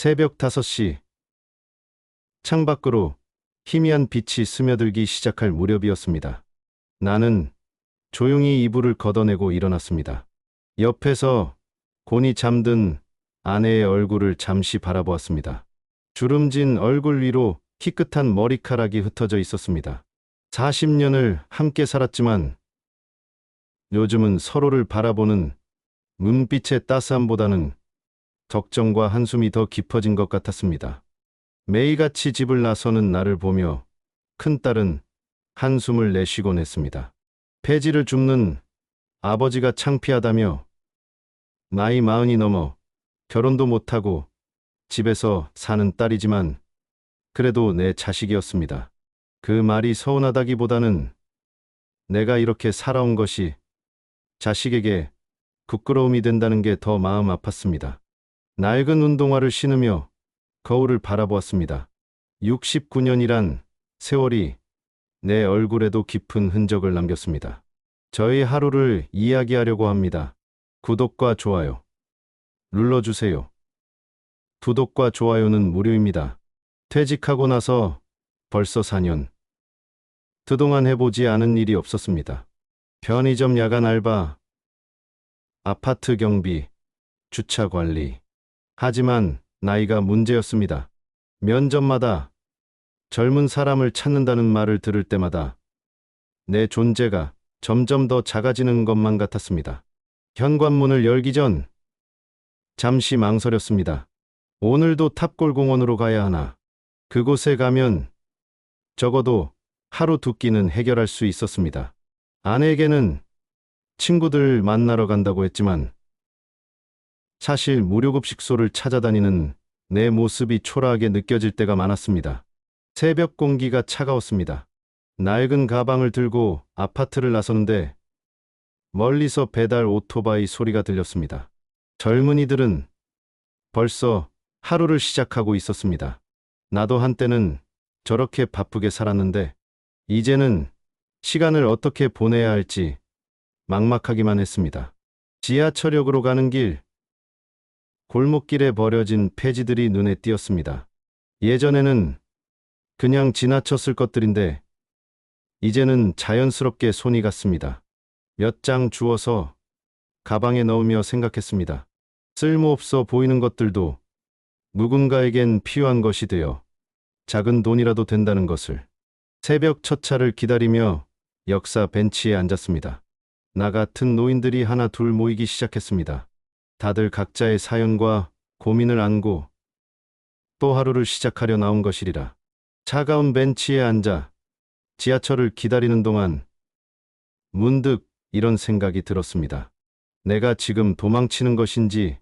새벽 5시. 창밖으로 희미한 빛이 스며들기 시작할 무렵이었습니다. 나는 조용히 이불을 걷어내고 일어났습니다. 옆에서 곤히 잠든 아내의 얼굴을 잠시 바라보았습니다. 주름진 얼굴 위로 희끗한 머리카락이 흩어져 있었습니다. 40년을 함께 살았지만 요즘은 서로를 바라보는 눈빛의 따스함보다는 걱정과 한숨이 더 깊어진 것 같았습니다. 매일같이 집을 나서는 나를 보며 큰딸은 한숨을 내쉬곤 했습니다. 폐지를 줍는 아버지가 창피하다며 나이 마흔이 넘어 결혼도 못하고 집에서 사는 딸이지만 그래도 내 자식이었습니다. 그 말이 서운하다기보다는 내가 이렇게 살아온 것이 자식에게 부끄러움이 된다는 게 더 마음 아팠습니다. 낡은 운동화를 신으며 거울을 바라보았습니다. 69년이란 세월이 내 얼굴에도 깊은 흔적을 남겼습니다. 저희 하루를 이야기하려고 합니다. 구독과 좋아요 눌러주세요. 구독과 좋아요는 무료입니다. 퇴직하고 나서 벌써 4년. 그동안 해보지 않은 일이 없었습니다. 편의점 야간 알바, 아파트 경비, 주차 관리. 하지만 나이가 문제였습니다. 면접마다 젊은 사람을 찾는다는 말을 들을 때마다 내 존재가 점점 더 작아지는 것만 같았습니다. 현관문을 열기 전 잠시 망설였습니다. 오늘도 탑골공원으로 가야 하나. 그곳에 가면 적어도 하루 두 끼는 해결할 수 있었습니다. 아내에게는 친구들 만나러 간다고 했지만 사실 무료급식소를 찾아다니는 내 모습이 초라하게 느껴질 때가 많았습니다. 새벽 공기가 차가웠습니다. 낡은 가방을 들고 아파트를 나섰는데 멀리서 배달 오토바이 소리가 들렸습니다. 젊은이들은 벌써 하루를 시작하고 있었습니다. 나도 한때는 저렇게 바쁘게 살았는데 이제는 시간을 어떻게 보내야 할지 막막하기만 했습니다. 지하철역으로 가는 길, 골목길에 버려진 폐지들이 눈에 띄었습니다. 예전에는 그냥 지나쳤을 것들인데 이제는 자연스럽게 손이 갔습니다. 몇 장 주워서 가방에 넣으며 생각했습니다. 쓸모없어 보이는 것들도 누군가에겐 필요한 것이 되어 작은 돈이라도 된다는 것을 새벽 첫 차를 기다리며 역사 벤치에 앉았습니다. 나 같은 노인들이 하나 둘 모이기 시작했습니다. 다들 각자의 사연과 고민을 안고 또 하루를 시작하려 나온 것이리라. 차가운 벤치에 앉아 지하철을 기다리는 동안 문득 이런 생각이 들었습니다. 내가 지금 도망치는 것인지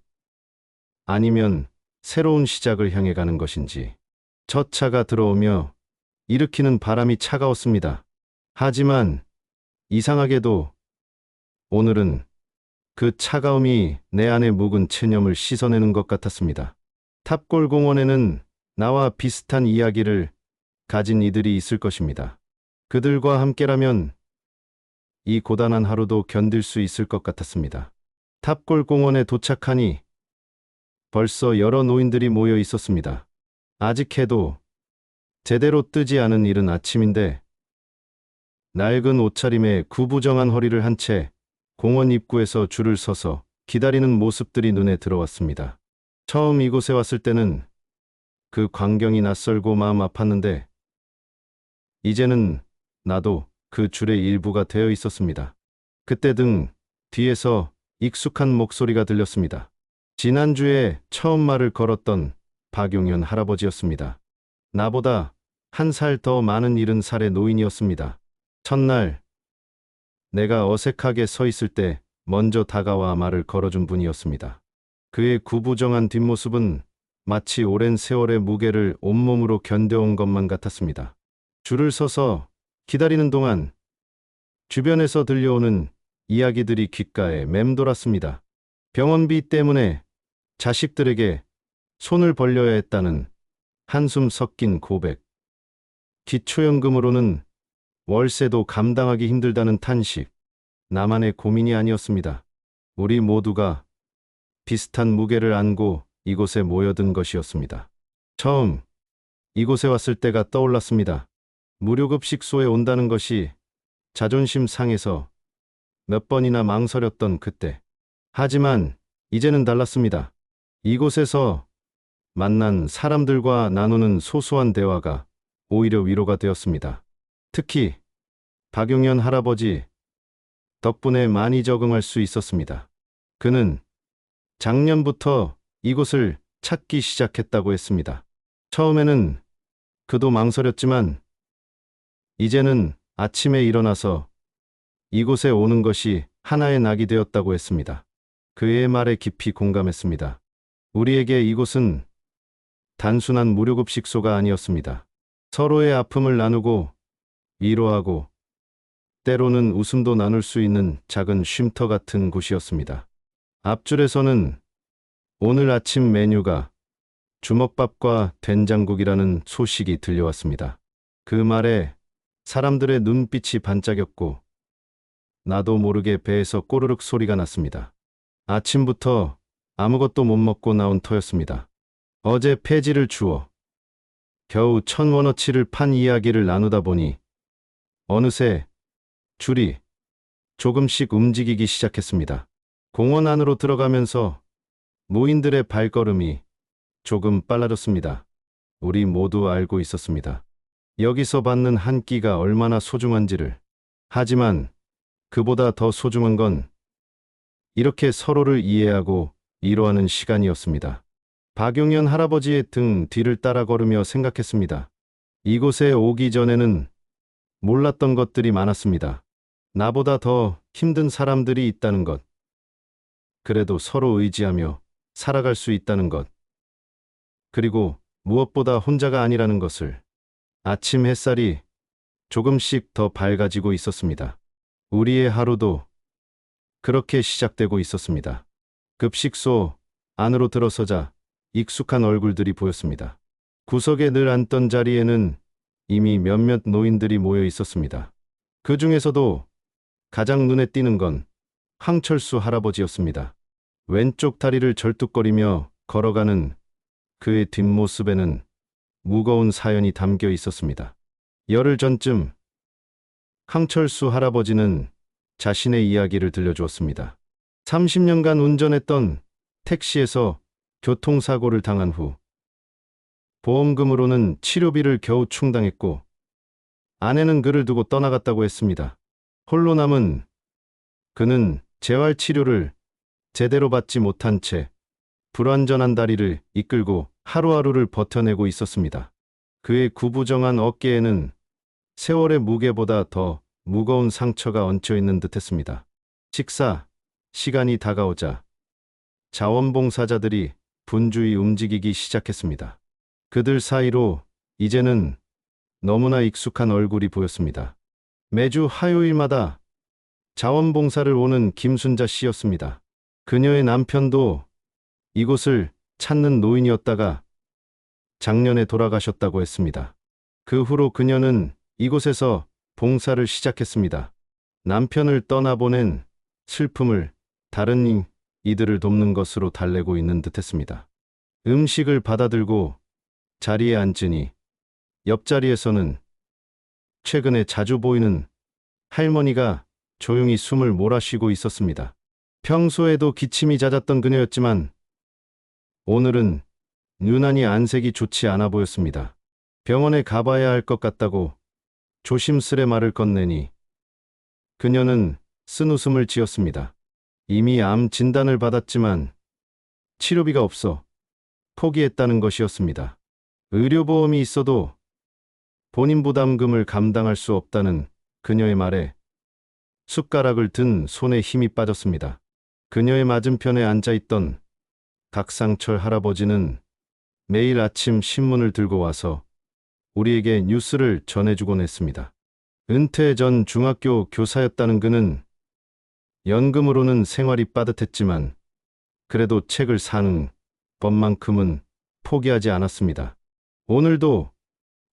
아니면 새로운 시작을 향해 가는 것인지. 첫 차가 들어오며 일으키는 바람이 차가웠습니다. 하지만 이상하게도 오늘은 그 차가움이 내 안에 묵은 체념을 씻어내는 것 같았습니다. 탑골 공원에는 나와 비슷한 이야기를 가진 이들이 있을 것입니다. 그들과 함께라면 이 고단한 하루도 견딜 수 있을 것 같았습니다. 탑골 공원에 도착하니 벌써 여러 노인들이 모여 있었습니다. 아직 해도 제대로 뜨지 않은 이른 아침인데 낡은 옷차림에 구부정한 허리를 한 채 공원 입구에서 줄을 서서 기다리는 모습들이 눈에 들어왔습니다. 처음 이곳에 왔을 때는 그 광경이 낯설고 마음 아팠는데 이제는 나도 그 줄의 일부가 되어 있었습니다. 그때 등 뒤에서 익숙한 목소리가 들렸습니다. 지난주에 처음 말을 걸었던 박용현 할아버지였습니다. 나보다 한 살 더 많은 일흔 살의 노인이었습니다. 첫날 내가 어색하게 서 있을 때 먼저 다가와 말을 걸어준 분이었습니다. 그의 구부정한 뒷모습은 마치 오랜 세월의 무게를 온몸으로 견뎌온 것만 같았습니다. 줄을 서서 기다리는 동안 주변에서 들려오는 이야기들이 귓가에 맴돌았습니다. 병원비 때문에 자식들에게 손을 벌려야 했다는 한숨 섞인 고백. 기초연금으로는 월세도 감당하기 힘들다는 탄식. 나만의 고민이 아니었습니다. 우리 모두가 비슷한 무게를 안고 이곳에 모여든 것이었습니다. 처음 이곳에 왔을 때가 떠올랐습니다. 무료급식소에 온다는 것이 자존심 상해서 몇 번이나 망설였던 그때. 하지만 이제는 달랐습니다. 이곳에서 만난 사람들과 나누는 소소한 대화가 오히려 위로가 되었습니다. 특히 박용현 할아버지 덕분에 많이 적응할 수 있었습니다. 그는 작년부터 이곳을 찾기 시작했다고 했습니다. 처음에는 그도 망설였지만 이제는 아침에 일어나서 이곳에 오는 것이 하나의 낙이 되었다고 했습니다. 그의 말에 깊이 공감했습니다. 우리에게 이곳은 단순한 무료급식소가 아니었습니다. 서로의 아픔을 나누고 위로하고 때로는 웃음도 나눌 수 있는 작은 쉼터 같은 곳이었습니다. 앞줄에서는 오늘 아침 메뉴가 주먹밥과 된장국이라는 소식이 들려왔습니다. 그 말에 사람들의 눈빛이 반짝였고 나도 모르게 배에서 꼬르륵 소리가 났습니다. 아침부터 아무것도 못 먹고 나온 터였습니다. 어제 폐지를 주워 겨우 천 원어치를 판 이야기를 나누다 보니 어느새 줄이 조금씩 움직이기 시작했습니다. 공원 안으로 들어가면서 무인들의 발걸음이 조금 빨라졌습니다. 우리 모두 알고 있었습니다. 여기서 받는 한 끼가 얼마나 소중한지를. 하지만 그보다 더 소중한 건 이렇게 서로를 이해하고 위로하는 시간이었습니다. 박용현 할아버지의 등 뒤를 따라 걸으며 생각했습니다. 이곳에 오기 전에는 몰랐던 것들이 많았습니다. 나보다 더 힘든 사람들이 있다는 것. 그래도 서로 의지하며 살아갈 수 있다는 것. 그리고 무엇보다 혼자가 아니라는 것을. 아침 햇살이 조금씩 더 밝아지고 있었습니다. 우리의 하루도 그렇게 시작되고 있었습니다. 급식소 안으로 들어서자 익숙한 얼굴들이 보였습니다. 구석에 늘 앉던 자리에는 이미 몇몇 노인들이 모여 있었습니다. 그 중에서도 가장 눈에 띄는 건 황철수 할아버지였습니다. 왼쪽 다리를 절뚝거리며 걸어가는 그의 뒷모습에는 무거운 사연이 담겨 있었습니다. 열흘 전쯤 황철수 할아버지는 자신의 이야기를 들려주었습니다. 30년간 운전했던 택시에서 교통사고를 당한 후 보험금으로는 치료비를 겨우 충당했고 아내는 그를 두고 떠나갔다고 했습니다. 홀로 남은 그는 재활치료를 제대로 받지 못한 채 불완전한 다리를 이끌고 하루하루를 버텨내고 있었습니다. 그의 구부정한 어깨에는 세월의 무게보다 더 무거운 상처가 얹혀 있는 듯 했습니다. 식사, 시간이 다가오자 자원봉사자들이 분주히 움직이기 시작했습니다. 그들 사이로 이제는 너무나 익숙한 얼굴이 보였습니다. 매주 화요일마다 자원봉사를 오는 김순자 씨였습니다. 그녀의 남편도 이곳을 찾는 노인이었다가 작년에 돌아가셨다고 했습니다. 그 후로 그녀는 이곳에서 봉사를 시작했습니다. 남편을 떠나보낸 슬픔을 다른 이- 이들을 돕는 것으로 달래고 있는 듯했습니다. 음식을 받아들고 자리에 앉으니 옆자리에서는 최근에 자주 보이는 할머니가 조용히 숨을 몰아쉬고 있었습니다. 평소에도 기침이 잦았던 그녀였지만 오늘은 유난히 안색이 좋지 않아 보였습니다. 병원에 가봐야 할 것 같다고 조심스레 말을 건네니 그녀는 쓴 웃음을 지었습니다. 이미 암 진단을 받았지만 치료비가 없어 포기했다는 것이었습니다. 의료보험이 있어도 본인 부담금을 감당할 수 없다는 그녀의 말에 숟가락을 든 손에 힘이 빠졌습니다. 그녀의 맞은편에 앉아있던 각상철 할아버지는 매일 아침 신문을 들고 와서 우리에게 뉴스를 전해주곤 했습니다. 은퇴 전 중학교 교사였다는 그는 연금으로는 생활이 빠듯했지만 그래도 책을 사는 법만큼은 포기하지 않았습니다. 오늘도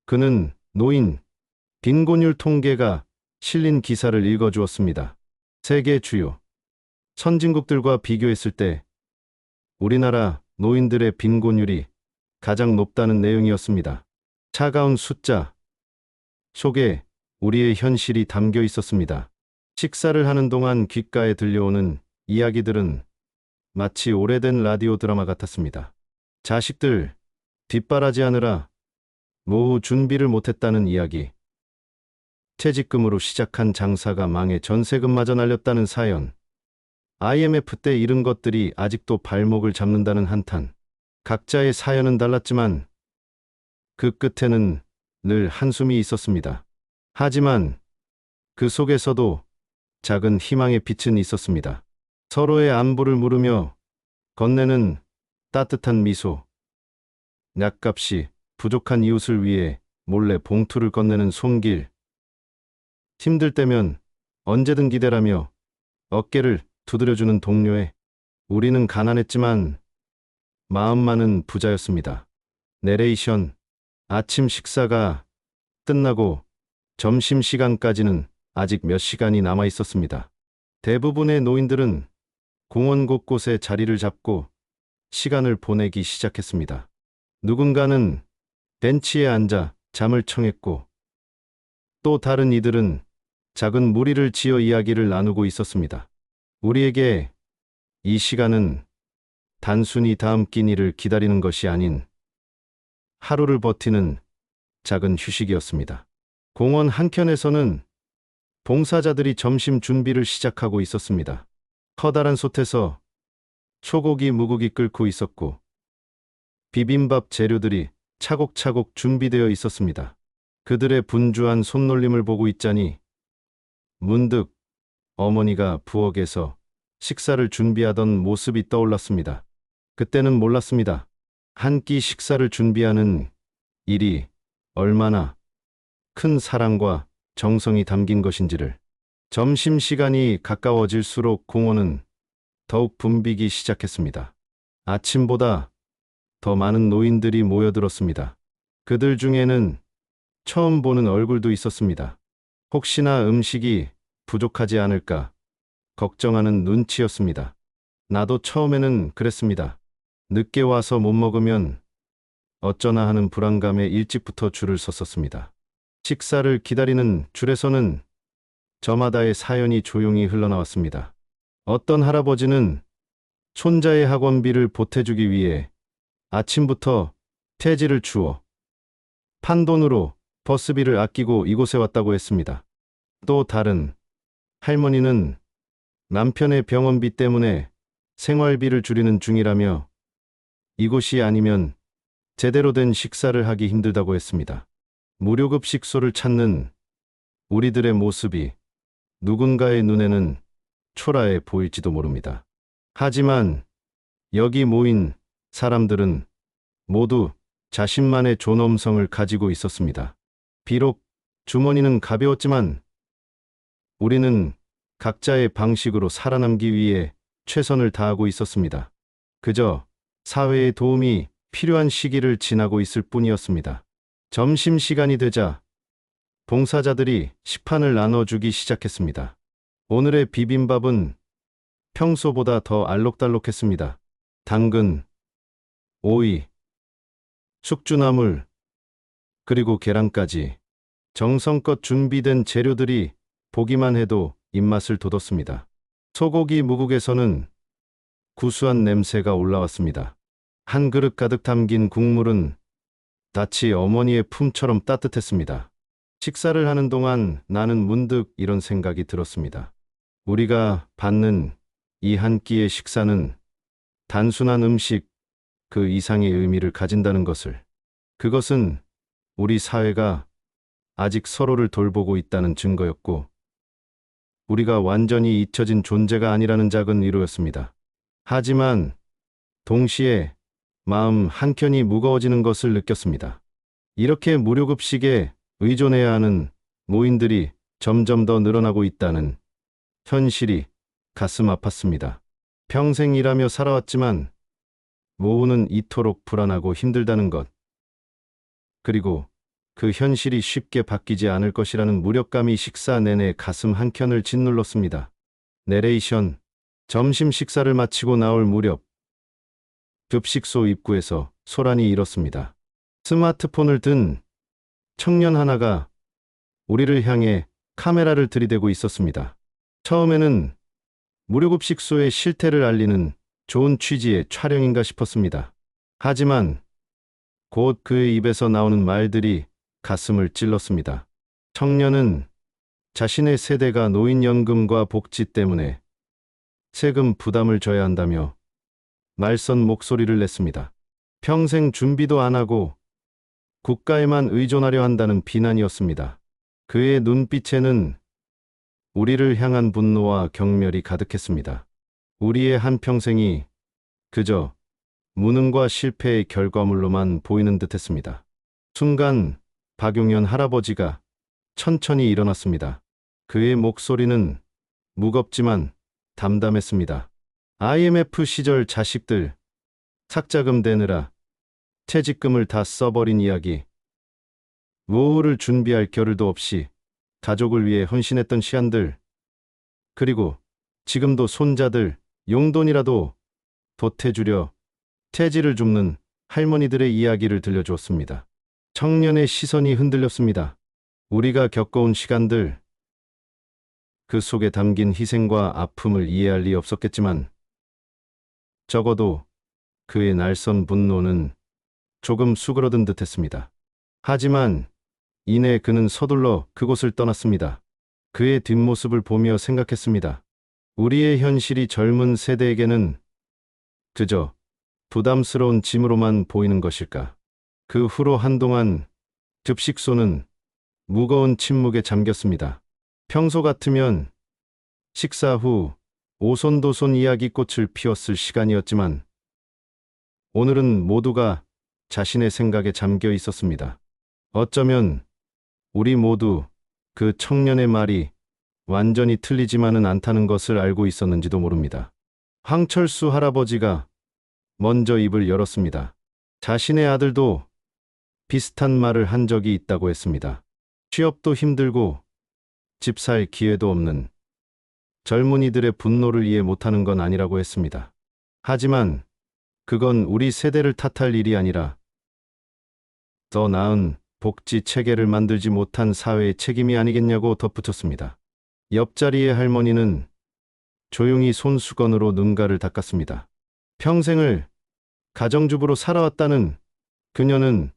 그는 노인 빈곤율 통계가 실린 기사를 읽어주었습니다. 세계 주요 선진국들과 비교했을 때 우리나라 노인들의 빈곤율이 가장 높다는 내용이었습니다. 차가운 숫자 속에 우리의 현실이 담겨 있었습니다. 식사를 하는 동안 귓가에 들려오는 이야기들은 마치 오래된 라디오 드라마 같았습니다. 자식들 뒷바라지하느라 노후 준비를 못했다는 이야기. 퇴직금으로 시작한 장사가 망해 전세금마저 날렸다는 사연. IMF 때 잃은 것들이 아직도 발목을 잡는다는 한탄. 각자의 사연은 달랐지만 그 끝에는 늘 한숨이 있었습니다. 하지만 그 속에서도 작은 희망의 빛은 있었습니다. 서로의 안부를 물으며 건네는 따뜻한 미소. 약값이 부족한 이웃을 위해 몰래 봉투를 건네는 손길. 힘들 때면 언제든 기대라며 어깨를 두드려주는 동료에 우리는 가난했지만 마음만은 부자였습니다. 내레이션 아침 식사가 끝나고 점심시간까지는 아직 몇 시간이 남아 있었습니다. 대부분의 노인들은 공원 곳곳에 자리를 잡고 시간을 보내기 시작했습니다. 누군가는 벤치에 앉아 잠을 청했고 또 다른 이들은 작은 무리를 지어 이야기를 나누고 있었습니다. 우리에게 이 시간은 단순히 다음 끼니를 기다리는 것이 아닌 하루를 버티는 작은 휴식이었습니다. 공원 한켠에서는 봉사자들이 점심 준비를 시작하고 있었습니다. 커다란 솥에서 소고기 무국이 끓고 있었고 비빔밥 재료들이 차곡차곡 준비되어 있었습니다. 그들의 분주한 손놀림을 보고 있자니 문득 어머니가 부엌에서 식사를 준비하던 모습이 떠올랐습니다. 그때는 몰랐습니다. 한 끼 식사를 준비하는 일이 얼마나 큰 사랑과 정성이 담긴 것인지를 점심시간이 가까워질수록 공원은 더욱 붐비기 시작했습니다. 아침보다 더 많은 노인들이 모여들었습니다. 그들 중에는 처음 보는 얼굴도 있었습니다. 혹시나 음식이 부족하지 않을까 걱정하는 눈치였습니다. 나도 처음에는 그랬습니다. 늦게 와서 못 먹으면 어쩌나 하는 불안감에 일찍부터 줄을 섰었습니다. 식사를 기다리는 줄에서는 저마다의 사연이 조용히 흘러나왔습니다. 어떤 할아버지는 손자의 학원비를 보태주기 위해 아침부터 퇴지를 주어 판돈으로 버스비를 아끼고 이곳에 왔다고 했습니다. 또 다른 할머니는 남편의 병원비 때문에 생활비를 줄이는 중이라며 이곳이 아니면 제대로 된 식사를 하기 힘들다고 했습니다. 무료급 식소를 찾는 우리들의 모습이 누군가의 눈에는 초라해 보일지도 모릅니다. 하지만 여기 모인 사람들은 모두 자신만의 존엄성을 가지고 있었습니다. 비록 주머니는 가벼웠지만 우리는 각자의 방식으로 살아남기 위해 최선을 다하고 있었습니다. 그저 사회의 도움이 필요한 시기를 지나고 있을 뿐이었습니다. 점심시간이 되자 봉사자들이 식판을 나눠주기 시작했습니다. 오늘의 비빔밥은 평소보다 더 알록달록했습니다. 당근, 오이, 숙주나물, 그리고 계란까지 정성껏 준비된 재료들이 보기만 해도 입맛을 돋웠습니다. 소고기 무국에서는 구수한 냄새가 올라왔습니다. 한 그릇 가득 담긴 국물은 마치 어머니의 품처럼 따뜻했습니다. 식사를 하는 동안 나는 문득 이런 생각이 들었습니다. 우리가 받는 이 한 끼의 식사는 단순한 음식 그 이상의 의미를 가진다는 것을. 그것은 우리 사회가 아직 서로를 돌보고 있다는 증거였고, 우리가 완전히 잊혀진 존재가 아니라는 작은 위로였습니다. 하지만 동시에 마음 한켠이 무거워지는 것을 느꼈습니다. 이렇게 무료급식에 의존해야 하는 노인들이 점점 더 늘어나고 있다는 현실이 가슴 아팠습니다. 평생 일하며 살아왔지만 노후는 이토록 불안하고 힘들다는 것. 그리고 그 현실이 쉽게 바뀌지 않을 것이라는 무력감이 식사 내내 가슴 한켠을 짓눌렀습니다. 내레이션 점심 식사를 마치고 나올 무렵 급식소 입구에서 소란이 일었습니다. 스마트폰을 든 청년 하나가 우리를 향해 카메라를 들이대고 있었습니다. 처음에는 무료급식소의 실태를 알리는 좋은 취지의 촬영인가 싶었습니다. 하지만 곧 그의 입에서 나오는 말들이 가슴을 찔렀습니다. 청년은 자신의 세대가 노인연금과 복지 때문에 세금 부담을 져야 한다며 말선 목소리를 냈습니다. 평생 준비도 안 하고 국가에만 의존하려 한다는 비난이었습니다. 그의 눈빛에는 우리를 향한 분노와 경멸이 가득했습니다. 우리의 한평생이 그저 무능과 실패의 결과물로만 보이는 듯했습니다. 순간 박용현 할아버지가 천천히 일어났습니다. 그의 목소리는 무겁지만 담담했습니다. IMF 시절 자식들 삭자금 대느라 퇴직금을 다 써버린 이야기. 노후를 준비할 겨를도 없이 가족을 위해 헌신했던 시안들. 그리고 지금도 손자들 용돈이라도 보태주려 태지를 줍는 할머니들의 이야기를 들려주었습니다. 청년의 시선이 흔들렸습니다. 우리가 겪어온 시간들, 그 속에 담긴 희생과 아픔을 이해할 리 없었겠지만, 적어도 그의 날선 분노는 조금 수그러든 듯 했습니다. 하지만 이내 그는 서둘러 그곳을 떠났습니다. 그의 뒷모습을 보며 생각했습니다. 우리의 현실이 젊은 세대에게는 그저 부담스러운 짐으로만 보이는 것일까? 그 후로 한동안 급식소는 무거운 침묵에 잠겼습니다. 평소 같으면 식사 후 오손도손 이야기꽃을 피웠을 시간이었지만 오늘은 모두가 자신의 생각에 잠겨 있었습니다. 어쩌면 우리 모두 그 청년의 말이 완전히 틀리지만은 않다는 것을 알고 있었는지도 모릅니다. 황철수 할아버지가 먼저 입을 열었습니다. 자신의 아들도 비슷한 말을 한 적이 있다고 했습니다. 취업도 힘들고 집 살 기회도 없는 젊은이들의 분노를 이해 못하는 건 아니라고 했습니다. 하지만 그건 우리 세대를 탓할 일이 아니라 더 나은 복지 체계를 만들지 못한 사회의 책임이 아니겠냐고 덧붙였습니다. 옆자리의 할머니는 조용히 손수건으로 눈가를 닦았습니다. 평생을 가정주부로 살아왔다는 그녀는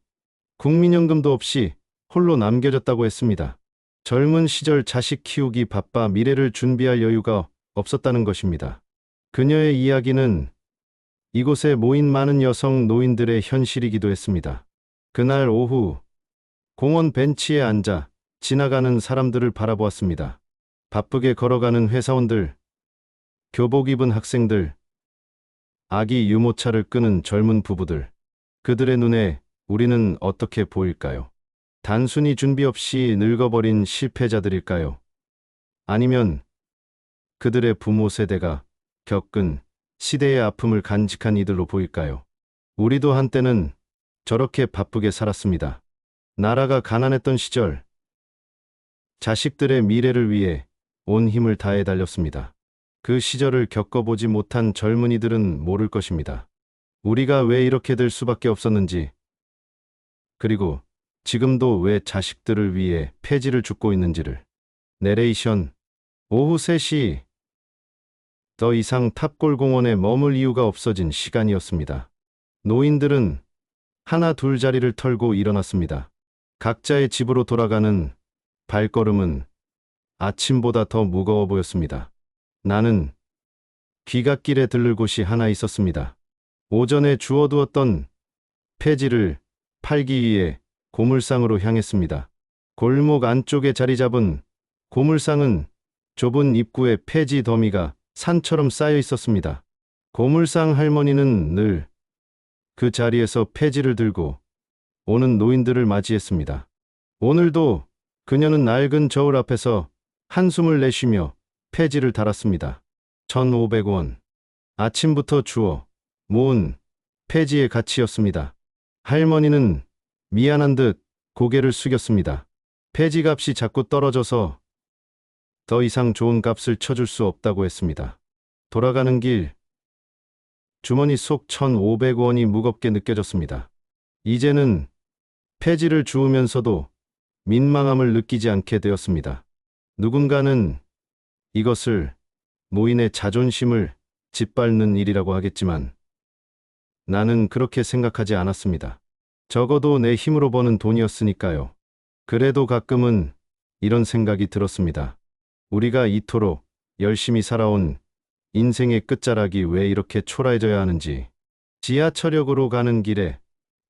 국민연금도 없이 홀로 남겨졌다고 했습니다. 젊은 시절 자식 키우기 바빠 미래를 준비할 여유가 없었다는 것입니다. 그녀의 이야기는 이곳에 모인 많은 여성 노인들의 현실이기도 했습니다. 그날 오후 공원 벤치에 앉아 지나가는 사람들을 바라보았습니다. 바쁘게 걸어가는 회사원들, 교복 입은 학생들, 아기 유모차를 끄는 젊은 부부들. 그들의 눈에 우리는 어떻게 보일까요? 단순히 준비 없이 늙어버린 실패자들일까요? 아니면 그들의 부모 세대가 겪은 시대의 아픔을 간직한 이들로 보일까요? 우리도 한때는 저렇게 바쁘게 살았습니다. 나라가 가난했던 시절, 자식들의 미래를 위해 온 힘을 다해 달렸습니다. 그 시절을 겪어보지 못한 젊은이들은 모를 것입니다. 우리가 왜 이렇게 될 수밖에 없었는지, 그리고 지금도 왜 자식들을 위해 폐지를 줍고 있는지를. 내레이션 오후 3시 더 이상 탑골공원에 머물 이유가 없어진 시간이었습니다. 노인들은 하나 둘 자리를 털고 일어났습니다. 각자의 집으로 돌아가는 발걸음은 아침보다 더 무거워 보였습니다. 나는 귀갓길에 들를 곳이 하나 있었습니다. 오전에 주워두었던 폐지를 팔기 위해 고물상으로 향했습니다. 골목 안쪽에 자리 잡은 고물상은 좁은 입구에 폐지 더미가 산처럼 쌓여 있었습니다. 고물상 할머니는 늘 그 자리에서 폐지를 들고 오는 노인들을 맞이했습니다. 오늘도 그녀는 낡은 저울 앞에서 한숨을 내쉬며 폐지를 달았습니다. 1,500원. 아침부터 주워 모은 폐지의 가치였습니다. 할머니는 미안한 듯 고개를 숙였습니다. 폐지 값이 자꾸 떨어져서 더 이상 좋은 값을 쳐줄 수 없다고 했습니다. 돌아가는 길, 주머니 속 1,500원이 무겁게 느껴졌습니다. 이제는 폐지를 주우면서도 민망함을 느끼지 않게 되었습니다. 누군가는 이것을 노인의 자존심을 짓밟는 일이라고 하겠지만 나는 그렇게 생각하지 않았습니다. 적어도 내 힘으로 버는 돈이었으니까요. 그래도 가끔은 이런 생각이 들었습니다. 우리가 이토록 열심히 살아온 인생의 끝자락이 왜 이렇게 초라해져야 하는지. 지하철역으로 가는 길에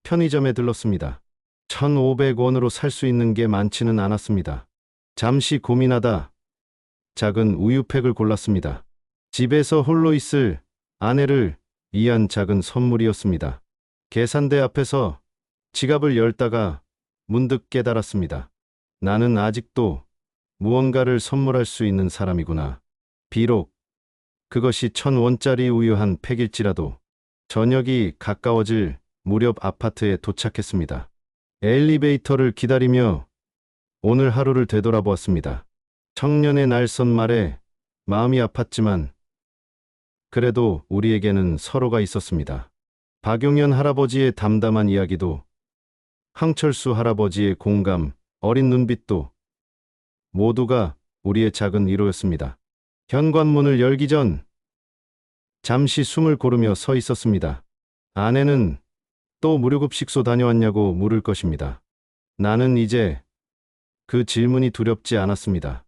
편의점에 들렀습니다. 1,500원으로 살 수 있는 게 많지는 않았습니다. 잠시 고민하다 작은 우유팩을 골랐습니다. 집에서 홀로 있을 아내를 위한 작은 선물이었습니다. 계산대 앞에서 지갑을 열다가 문득 깨달았습니다. 나는 아직도 무언가를 선물할 수 있는 사람이구나. 비록 그것이 천 원짜리 우유 한 팩일지라도 저녁이 가까워질 무렵 아파트에 도착했습니다. 엘리베이터를 기다리며 오늘 하루를 되돌아보았습니다. 청년의 날선 말에 마음이 아팠지만 그래도 우리에게는 서로가 있었습니다. 박용현 할아버지의 담담한 이야기도 항철수 할아버지의 공감, 어린 눈빛도 모두가 우리의 작은 위로였습니다. 현관문을 열기 전 잠시 숨을 고르며 서 있었습니다. 아내는 또 무료급식소 다녀왔냐고 물을 것입니다. 나는 이제 그 질문이 두렵지 않았습니다.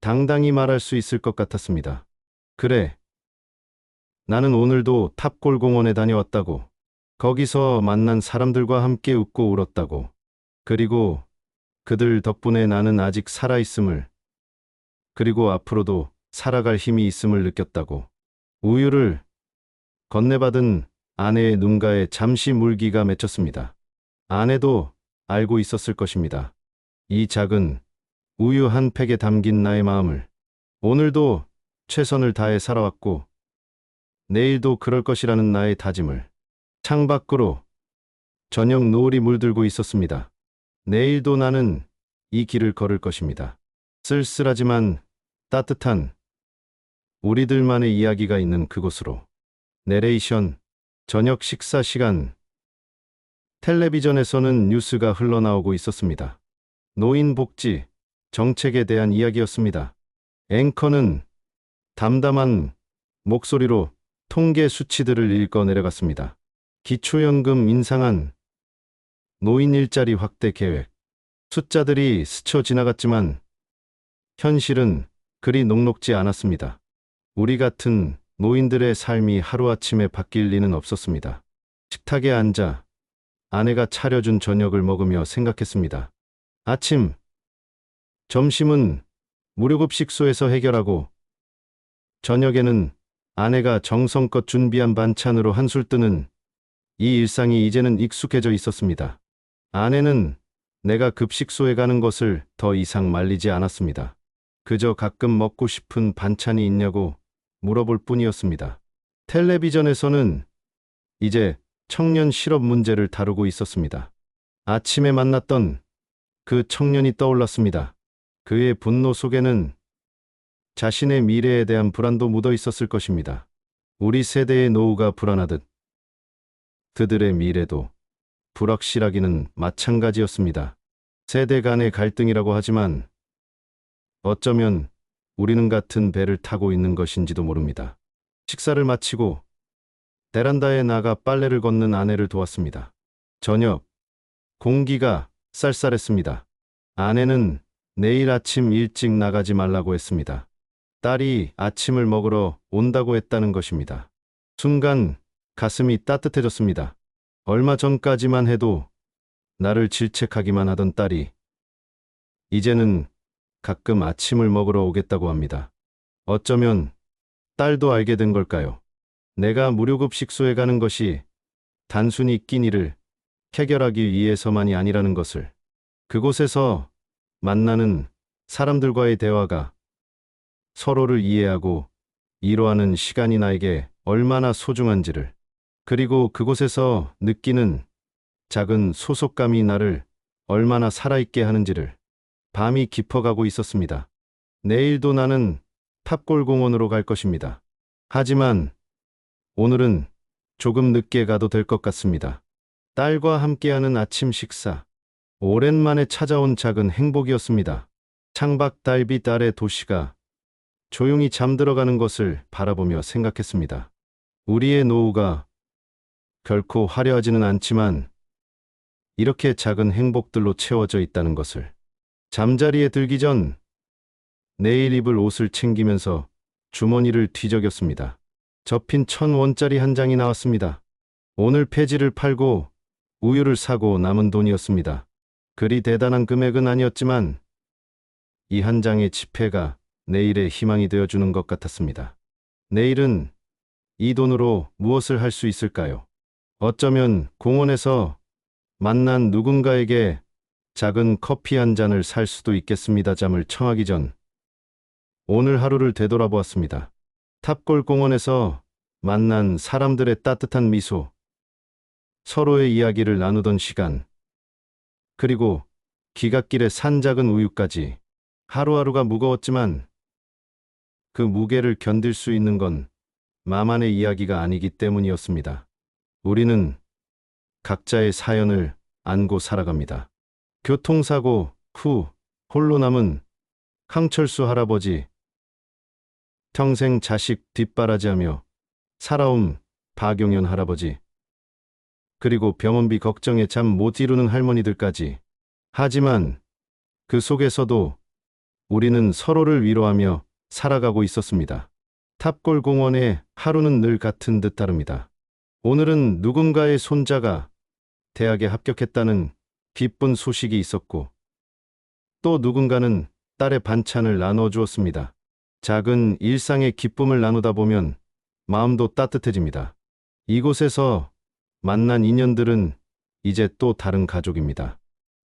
당당히 말할 수 있을 것 같았습니다. 그래. 나는 오늘도 탑골공원에 다녀왔다고. 거기서 만난 사람들과 함께 웃고 울었다고. 그리고 그들 덕분에 나는 아직 살아있음을, 그리고 앞으로도 살아갈 힘이 있음을 느꼈다고. 우유를 건네받은 아내의 눈가에 잠시 물기가 맺혔습니다. 아내도 알고 있었을 것입니다. 이 작은 우유 한 팩에 담긴 나의 마음을 오늘도 최선을 다해 살아왔고 내일도 그럴 것이라는 나의 다짐을 창밖으로 저녁 노을이 물들고 있었습니다. 내일도 나는 이 길을 걸을 것입니다. 쓸쓸하지만 따뜻한 우리들만의 이야기가 있는 그곳으로. 내레이션 저녁 식사 시간 텔레비전에서는 뉴스가 흘러나오고 있었습니다. 노인 복지 정책에 대한 이야기였습니다. 앵커는 담담한 목소리로 통계 수치들을 읽어 내려갔습니다. 기초연금 인상안, 노인 일자리 확대 계획, 숫자들이 스쳐 지나갔지만 현실은 그리 녹록지 않았습니다. 우리 같은 노인들의 삶이 하루아침에 바뀔 리는 없었습니다. 식탁에 앉아 아내가 차려준 저녁을 먹으며 생각했습니다. 아침, 점심은 무료급식소에서 해결하고 저녁에는 아내가 정성껏 준비한 반찬으로 한술 뜨는 이 일상이 이제는 익숙해져 있었습니다. 아내는 내가 급식소에 가는 것을 더 이상 말리지 않았습니다. 그저 가끔 먹고 싶은 반찬이 있냐고 물어볼 뿐이었습니다. 텔레비전에서는 이제 청년 실업 문제를 다루고 있었습니다. 아침에 만났던 그 청년이 떠올랐습니다. 그의 분노 속에는 자신의 미래에 대한 불안도 묻어 있었을 것입니다. 우리 세대의 노후가 불안하듯 그들의 미래도 불확실하기는 마찬가지였습니다. 세대 간의 갈등이라고 하지만 어쩌면 우리는 같은 배를 타고 있는 것인지도 모릅니다. 식사를 마치고 베란다에 나가 빨래를 걷는 아내를 도왔습니다. 저녁 공기가 쌀쌀했습니다. 아내는 내일 아침 일찍 나가지 말라고 했습니다. 딸이 아침을 먹으러 온다고 했다는 것입니다. 순간 가슴이 따뜻해졌습니다. 얼마 전까지만 해도 나를 질책하기만 하던 딸이 이제는 가끔 아침을 먹으러 오겠다고 합니다. 어쩌면 딸도 알게 된 걸까요? 내가 무료급 식소에 가는 것이 단순히 끼니를 해결하기 위해서만이 아니라는 것을 그곳에서 만나는 사람들과의 대화가 서로를 이해하고 이로하는 시간이 나에게 얼마나 소중한지를 그리고 그곳에서 느끼는 작은 소속감이 나를 얼마나 살아있게 하는지를 밤이 깊어가고 있었습니다. 내일도 나는 탑골공원으로 갈 것입니다. 하지만 오늘은 조금 늦게 가도 될 것 같습니다. 딸과 함께하는 아침 식사. 오랜만에 찾아온 작은 행복이었습니다. 창밖 달빛 아래 도시가 조용히 잠들어가는 것을 바라보며 생각했습니다. 우리의 노후가 결코 화려하지는 않지만 이렇게 작은 행복들로 채워져 있다는 것을 잠자리에 들기 전 내일 입을 옷을 챙기면서 주머니를 뒤적였습니다. 접힌 천 원짜리 한 장이 나왔습니다. 오늘 폐지를 팔고 우유를 사고 남은 돈이었습니다. 그리 대단한 금액은 아니었지만 이 한 장의 지폐가 내일의 희망이 되어주는 것 같았습니다. 내일은 이 돈으로 무엇을 할 수 있을까요? 어쩌면 공원에서 만난 누군가에게 작은 커피 한 잔을 살 수도 있겠습니다. 잠을 청하기 전 오늘 하루를 되돌아보았습니다. 탑골 공원에서 만난 사람들의 따뜻한 미소, 서로의 이야기를 나누던 시간, 그리고 기갓길에 산 작은 우유까지 하루하루가 무거웠지만 그 무게를 견딜 수 있는 건 마만의 이야기가 아니기 때문이었습니다. 우리는 각자의 사연을 안고 살아갑니다. 교통사고 후 홀로 남은 강철수 할아버지 평생 자식 뒷바라지하며 살아온 박용현 할아버지 그리고 병원비 걱정에 잠 못 이루는 할머니들까지 하지만 그 속에서도 우리는 서로를 위로하며 살아가고 있었습니다. 탑골 공원의 하루는 늘 같은 듯 다릅니다. 오늘은 누군가의 손자가 대학에 합격했다는 기쁜 소식이 있었고 또 누군가는 딸의 반찬을 나눠 주었습니다. 작은 일상의 기쁨을 나누다 보면 마음도 따뜻해집니다. 이곳에서 만난 인연들은 이제 또 다른 가족입니다.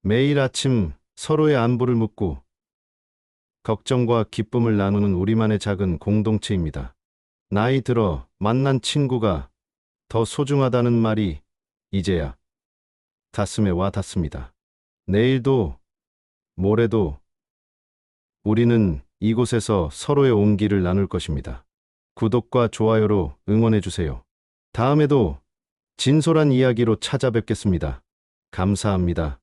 매일 아침 서로의 안부를 묻고 걱정과 기쁨을 나누는 우리만의 작은 공동체입니다. 나이 들어 만난 친구가 더 소중하다는 말이 이제야 가슴에 와 닿습니다. 내일도 모레도 우리는 이곳에서 서로의 온기를 나눌 것입니다. 구독과 좋아요로 응원해 주세요. 다음에도 진솔한 이야기로 찾아뵙겠습니다. 감사합니다.